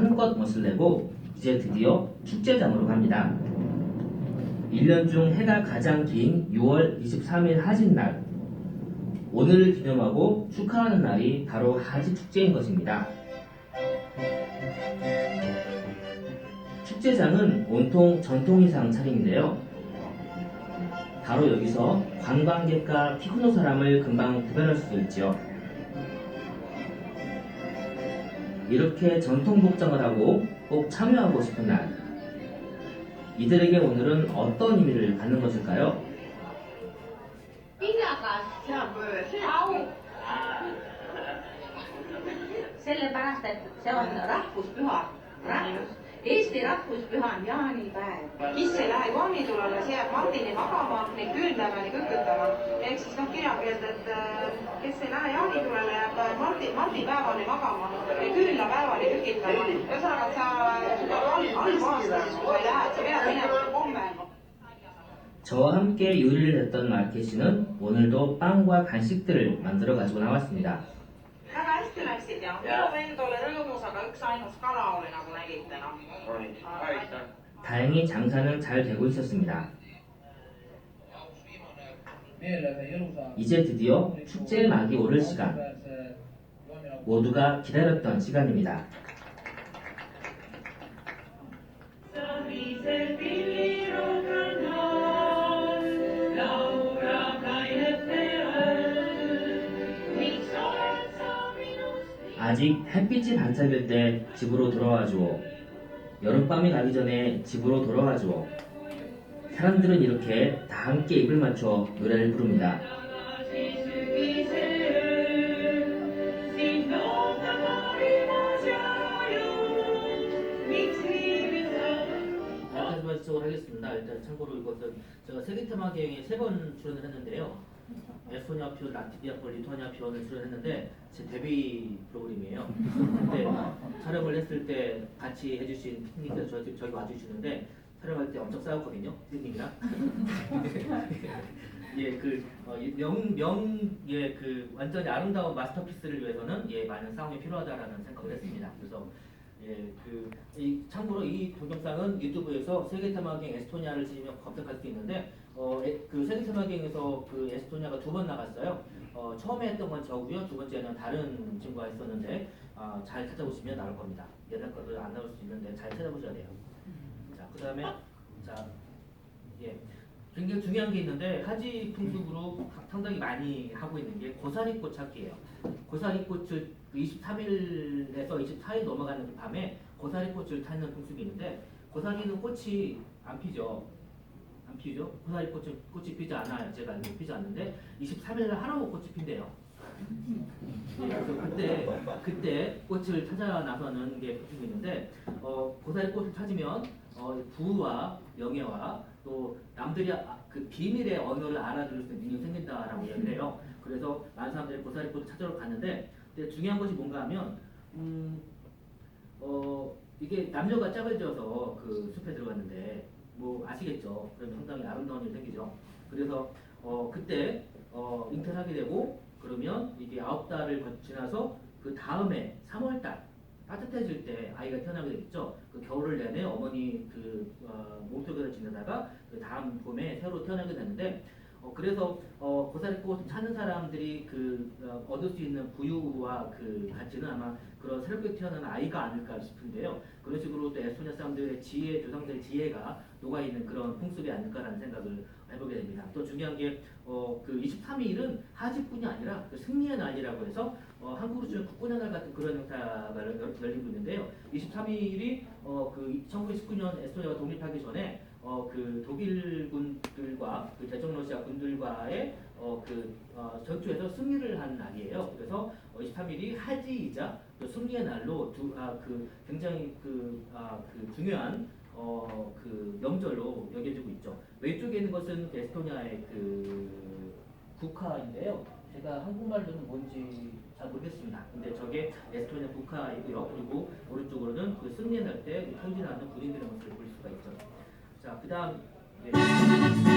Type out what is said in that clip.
한껏 멋을 내고 이제 드디어 축제장으로 갑니다. 1년 중 해가 가장 긴 6월 23일 하진날 오늘을 기념하고 축하하는 날이 바로 하지 축제인 것입니다. 축제장은 온통 전통의상 차림인데요. 바로 여기서 관광객과 피코노 사람을 금방 구별할 수도 있지요. 이렇게 전통 복장을 하고 꼭 참여하고 싶은 날. 이들에게 오늘은 어떤 의미를 갖는 것일까요? Sellepärast, et see on rahvuspüha. Rahvus. Eesti rahvuspüha on jaanipäev. kes ei lähe jaanitulele, see jääb Mardini magama, neid küünlapäevani kükutama. ehk siis noh, kirjakeelde, et äh, kes ei lähe jaanitulele, jääb äh, Mardi, mardipäevani magama ja küünlapäevani kükitama. ühesõnaga, et sa halb halb aasta kui sa ei lähe, et sa pead minema homme. 저와 함께 요리를 했던 마케씨는 오늘도 빵과 간식들을 만들어 가지고 나왔습니다. Väga hästi läksid ja minu vend oli rõõmus, aga üksainus kala oli nagu nägite noh. aitäh. 다행히 장사는 잘 되고 있었습니다. 이제 드디어 축제의 막이 오를 시간. 모두가 기다렸던 시간입니다. 아직 햇빛이 반짝일 때 집으로 돌아와 주오. 여름밤이 가기 전에 집으로 돌아와 주오. 사람들은 이렇게 다 함께 입을 맞춰 노래를 부릅니다. 여기까지 하겠습니다. 일단 참고로 이것은 제가 세계 테마 기행에 세 번 출연을 했는데요. 에스토니아 표, 라트비아 표, 리투아니아 표를 출연했는데 제 데뷔 프로그램이에요. 근데 촬영을 했을 때 같이 해주신 피디님께서 저희, 저희 와주시는데 촬영할 때 엄청 싸웠거든요. 피디님이랑. 예, 그 어, 명, 명, 예, 그 완전히 아름다운 마스터피스를 위해서는 예, 많은 싸움이 필요하다라는 생각을 했습니다. 그래서 예, 그, 이, 참고로 이 동영상은 유튜브에서 세계 테마기행 에스토니아를 치면 검색할 수 있는데, 어, 에- 그 세계 그 에스토니아가 두 번 나갔어요. 어, 처음에 했던 건 저고요. 두 번째는 다른 친구가 했었는데, 아, 잘 찾아보시면 나올 겁니다. 옛날 것도 안 나올 수 있는데 잘 찾아보셔야 돼요. 자, 그 다음에, 자, 예. 굉장히 중요한 게 있는데 하지 풍습으로 상당히 많이 하고 있는 게 고사리꽃 찾기예요. 고사리꽃을 23일에서 24일 넘어가는 그 밤에 고사리꽃을 찾는 풍습이 있는데 고사리는 꽃이 안 피죠. 안 피죠? 고사리꽃은 꽃이 피지 않아요. 제가 알기로 피지 않는데 23일 날 하루 꽃이 핀대요. 그래서 그때 그때 꽃을 찾아 나서는 게 풍습이 있는데 어, 고사리 꽃을 찾으면 어, 부와 명예와 또 남들이 아- 그 비밀의 언어를 알아들을 수 있는 능력이 생긴다라고 이야기를 해요. 그래서 많은 사람들이 고사리 꽃을 찾으러 가는데 근데 중요한 것이 뭔가 하면 음, 어, 이게 남녀가 짝을 지어서 그 숲에 들어갔는데 뭐 아시겠죠? 그러면 상당히 아름다운 일이 생기죠. 그래서 어, 그때 어, 잉태를 하게 되고 그러면 이게 아홉 달을 거- 지나서 그 다음에 3월 달 따뜻해질 때 아이가 태어나게 되겠죠. 그 겨울을 내내 어머니 그 어, 몸속에서 지내다가 그 다음 봄에 새로 태어나게 되는데 어, 그래서 어, 고사리꽃 찾는 사람들이 그 어, 얻을 수 있는 부유와 그 가치는 아마 그런 새롭게 태어난 아이가 아닐까 싶은데요. 그런 식으로 또 에스토니아 사람들의 지혜, 조상들의 지혜가 녹아 있는 그런 풍습이 아닐까라는 생각을 해보게 됩니다. 또 중요한 게 어, 그 23일은 하집뿐이 아니라 그 승리의 날이라고 해서 어, 한국으로 치면 국군의 날 같은 그런 행사가 열리고 있는데요. 23일이 어, 그 1919년 에스토니아가 독립하기 전에 어, 그 독일 군들과 그 대청 러시아 군들과의 어, 그 어, 전투에서 승리를 한 날이에요. 그래서 어, 23일이 하지이자 또 승리의 날로 두, 아, 그 굉장히 그, 아, 그 중요한 어, 그 명절로 여겨지고 있죠. 왼쪽에 있는 것은 에스토니아의 그 국화인데요. 제가 한국말로는 뭔지 잘 모르겠습니다. 근데 저게 에스토니아 국화이고요. 그리고 오른쪽으로는 그 승리의 날때 행진하는 군인들의 모습을 볼 수가 있죠. 자, 그 다음, 네.